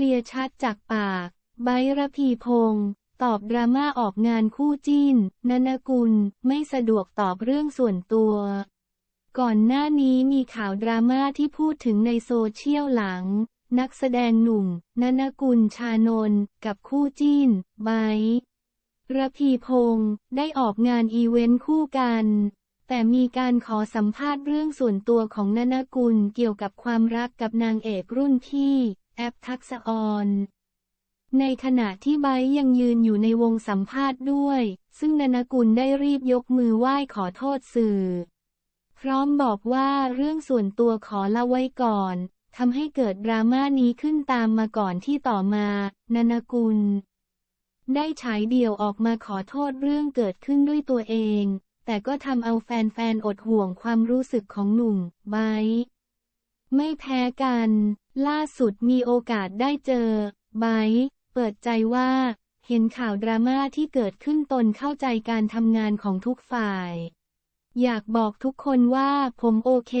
ลียร์ชัดจากปาก ไบร์รพีพงศ์ตอบดราม่าออกงานคู่จิ้น นนกุล ไม่สะดวกตอบเรื่องส่วนตัว ก่อนหน้านี้มีข่าวดราม่าที่พูดถึงในโซเชียลหลัง นักแสดงหนุ่ม นนกุลชานนท์กับคู่จิ้น ไบร์ระพีพงศ์ได้ออกงานอีเวนต์คู่กัน แต่มีการขอสัมภาษณ์เรื่องส่วนตัวของนนกุลเกี่ยวกับความรักกับนางเอกรุ่นพี่ แอปทักษออนในขณะที่ไบยังยืนอยู่ในวงสัมภาษณ์ด้วย ซึ่งนนกุลได้รีบยกมือไหว้ขอโทษสื่อ พร้อมบอกว่าเรื่องส่วนตัวขอละไว้ก่อนทำให้เกิดดราม่านี้ขึ้นตามมาก่อนที่ต่อมานนกุล ได้ฉายเดี่ยวออกมาขอโทษเรื่องเกิดขึ้นด้วยตัวเอง แต่ก็ทำเอาแฟนๆอดห่วงความรู้สึกของหนุ่มไบไม่แพ้กัน ล่าสุดมีโอกาสได้เจอ ไบเปิดใจว่า เห็นข่าวดราม่าที่เกิดขึ้นตนเข้าใจการทำงานของทุกฝ่าย อยากบอกทุกคนว่าผมโอเค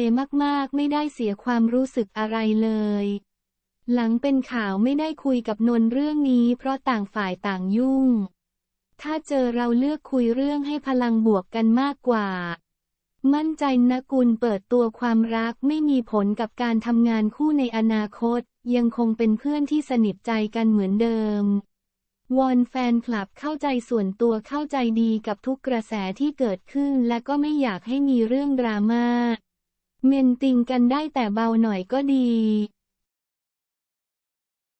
มากๆ ไม่ได้เสียความรู้สึกอะไรเลย หลังเป็นข่าวไม่ได้คุยกับนนเรื่องนี้ เพราะต่างฝ่ายต่างยุ่ง ถ้าเจอเราเลือกคุยเรื่องให้พลังบวกกันมากกว่า มั่นใจนกุลเปิดตัวความรักไม่มีผลกับการทำงานคู่ในอนาคต ยังคงเป็นเพื่อนที่สนิทใจกันเหมือนเดิม วอนแฟนคลับเข้าใจส่วนตัวเข้าใจดีกับทุกกระแสที่เกิดขึ้นและก็ไม่อยากให้มีเรื่องดราม่าเมนติงกันได้แต่เบาหน่อยก็ดี